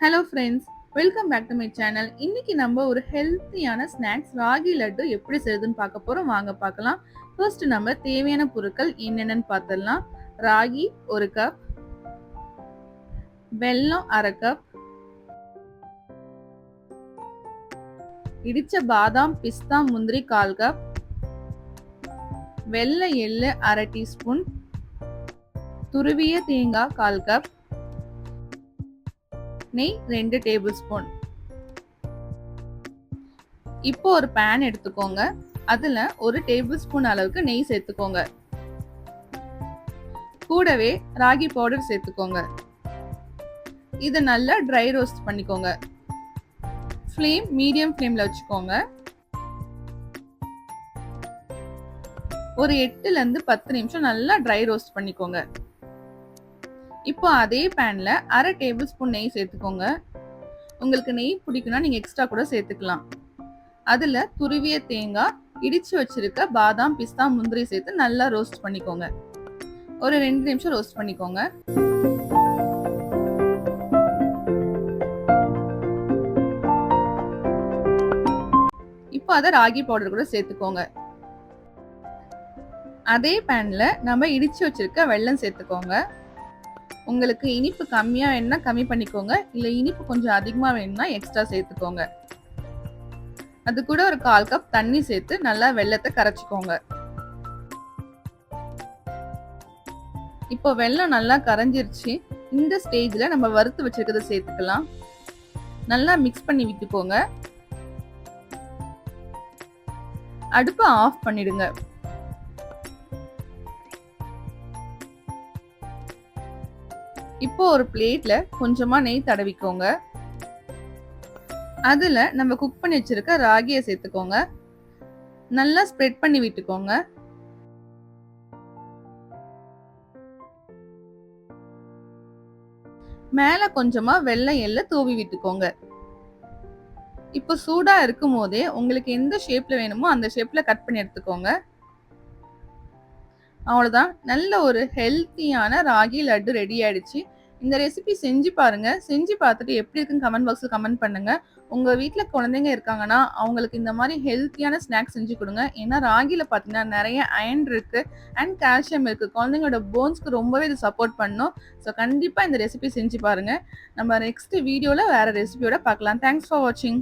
Hello friends welcome back to my channel இன்னைக்கு நம்ம ஒரு ஹெல்த்தியான ஸ்நாக்ஸ் ராகி லட்டு எப்படி செய்யுதுன்னு பார்க்க போகிறோம் வாங்க பார்க்கலாம். ஃபர்ஸ்ட் நம்ம தேவையான பொருட்கள் என்னென்னு பார்த்துடலாம். ராகி ஒரு கப் வெல்லம் அரை கப் இடிச்ச பாதாம் பிஸ்தா முந்திரி கால் கப் வெள்ளை எள்ளு அரை டீஸ்பூன். துருவிய தேங்காய் கால் கப் நெய் ரெண்டு டேபிள் ஸ்பூன் இப்போ ஒரு பேன் எடுத்துக்கோங்க. அதில் ஒரு டேபிள் ஸ்பூன் அளவுக்கு நெய் சேர்த்துக்கோங்க. கூடவே ராகி பவுடர் சேர்த்துக்கோங்க. இதை நல்லா ட்ரை ரோஸ்ட் பண்ணிக்கோங்க. ஃப்ளேம் மீடியம் ஃப்ளேமில் வச்சுக்கோங்க. ஒரு எட்டுலேருந்து பத்து நிமிஷம் நல்லா ட்ரை ரோஸ்ட் பண்ணிக்கோங்க. இப்போ அதே பேனில் அரை டேபிள் ஸ்பூன் நெய் சேர்த்துக்கோங்க. உங்களுக்கு நெய் பிடிக்குன்னா நீங்கள் எக்ஸ்ட்ரா கூட சேர்த்துக்கலாம். அதில் துருவிய தேங்காய் இடித்து வச்சிருக்க பாதாம் பிஸ்தா முந்திரி சேர்த்து நல்லா ரோஸ்ட் பண்ணிக்கோங்க. ஒரு ரெண்டு நிமிஷம் ரோஸ்ட் பண்ணிக்கோங்க. இப்போ அதை ராகி பவுடர் கூட சேர்த்துக்கோங்க. அதே பேனில் நம்ம இடித்து வச்சிருக்க வெல்லம் சேர்த்துக்கோங்க. உங்களுக்கு இனிப்பு கம்மியா வேணும்னா கம்மி பண்ணிக்கோங்க. இல்ல இனிப்பு கொஞ்சம் அதிகமா வேணும்னா எக்ஸ்ட்ரா சேர்த்துக்கோங்க. அது கூட ஒரு கால் கப் தண்ணி சேர்த்து நல்லா வெள்ளத்தை கரைச்சிக்கோங்க. இப்போ வெள்ளம் நல்லா கரைஞ்சிருச்சு. இந்த ஸ்டேஜில் நம்ம வறுத்து வச்சிருக்கிறத சேர்த்துக்கலாம். நல்லா மிக்ஸ் பண்ணி விட்டுக்கோங்க. அடுப்பை ஆஃப் பண்ணிடுங்க. இப்போ ஒரு பிளேட்ல கொஞ்சமா நெய் தடவிக்கோங்க. அதுல நம்ம குக் பண்ணி வச்சிருக்க ராகியை சேர்த்துக்கோங்க. நல்லா ஸ்ப்ரெட் பண்ணி விட்டுக்கோங்க. மேல கொஞ்சமா வெள்ளை எள்ள தூவி விட்டுக்கோங்க. இப்போ சூடா இருக்கும் போதே உங்களுக்கு எந்த ஷேப்ல வேணுமோ அந்த ஷேப்ல கட் பண்ணி எடுத்துக்கோங்க. அவ்வளோதான் நல்ல ஒரு ஹெல்த்தியான ராகி லட்டு ரெடி ஆயிடுச்சு. இந்த ரெசிபி செஞ்சு பாருங்க. செஞ்சு பார்த்துட்டு எப்படி இருக்குன்னு கமெண்ட் பாக்ஸில் கமெண்ட் பண்ணுங்க. உங்க வீட்டில் குழந்தைங்க இருக்காங்கன்னா அவங்களுக்கு இந்த மாதிரி ஹெல்த்தியான ஸ்நாக்ஸ் செஞ்சு கொடுங்க. ஏன்னா ராகில பார்த்தீங்கன்னா நிறைய அயன் இருக்கு அண்ட் கால்சியம் இருக்கு. குழந்தைங்களோட போன்ஸ்க்கு ரொம்பவே இது சப்போர்ட் பண்ணும். ஸோ கண்டிப்பாக இந்த ரெசிபி செஞ்சு பாருங்க. நம்ம நெக்ஸ்ட் வீடியோவில் வேற ரெசிபியோட பார்க்கலாம். தேங்க்ஸ் ஃபார் வாட்சிங்